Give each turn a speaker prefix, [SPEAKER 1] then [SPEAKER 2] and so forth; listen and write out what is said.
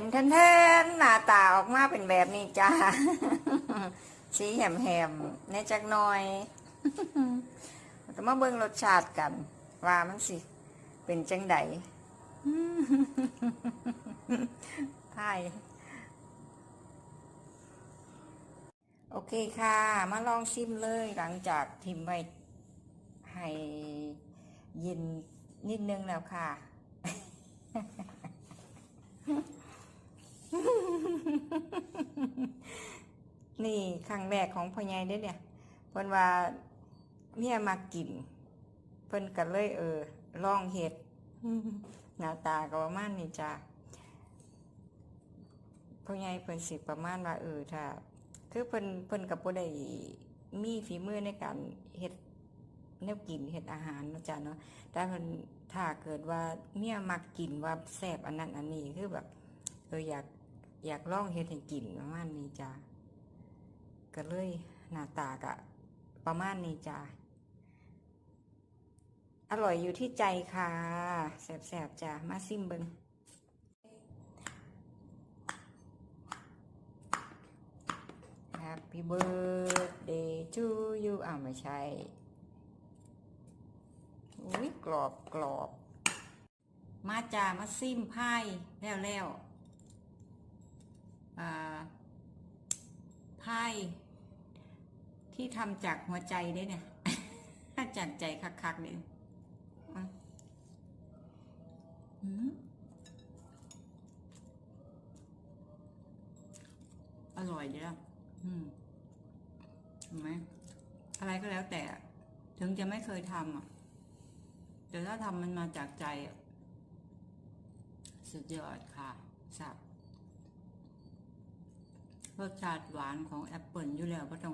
[SPEAKER 1] นแทนแทนหน้าตาออกมาเป็นแบบนี้จ้าสีแหมแหมๆในจักหน่อยจะมาเบิ่งรสชาติกัน ว่ามันสิ เป็นจังไดใช่โอเคค่ะ มาลองชิมเลยหลังจากทิมไว้ให้เย็นนิดนึงแล้วค่ะ นี่ครั้งแรกของพ่อใหญ่เด้เนี่ยเพิ่นว่าเมียมากิน เพิ่นก็เลยเออลองเฮ็ดหน้าตาก็ประมาณนี้จ้ะพ่อใหญ่เพิ่นสิประมาณว่าเออถ้าคือเพิ่นเพิ่นก็บ่ได้มีฝีมือในการเฮ็ดแนวกินเฮ็ดอาหารนะจ้ะเนาะแต่เพิ่นถ้าเกิดว่าเมียมักกินว่าแซ่บอันนั้นอันนี้คือแบบเอออยาก อยากลองเฮ็ดให้กินประมาณนี้จ้ะก็เลยหน้าตาก็ประมาณนี้จ้ะอร่อยอยู่ที่ใจค่ะแซ่บๆจ้ะมาซิมเบิ่ง Happy birthday to you อ่าไม่ใช่อุ้ยกรอบกรอบ มาจ่ามาซิมไพ่แล้วแล้วอ่า ไพ่ที่ทำจากหัวใจได้เนี่ยจากใจคักๆเนี่ยอร่อยดีแล้วอืมเห็นไหมอะไรก็แล้วแต่ ถึงจะไม่เคยทำอะ แต่ถ้าทำมันมาจากใจอะ สุดยอดค่ะสับ รสชาติหวานของแอปเปิลอยู่แล้วก็ต้อง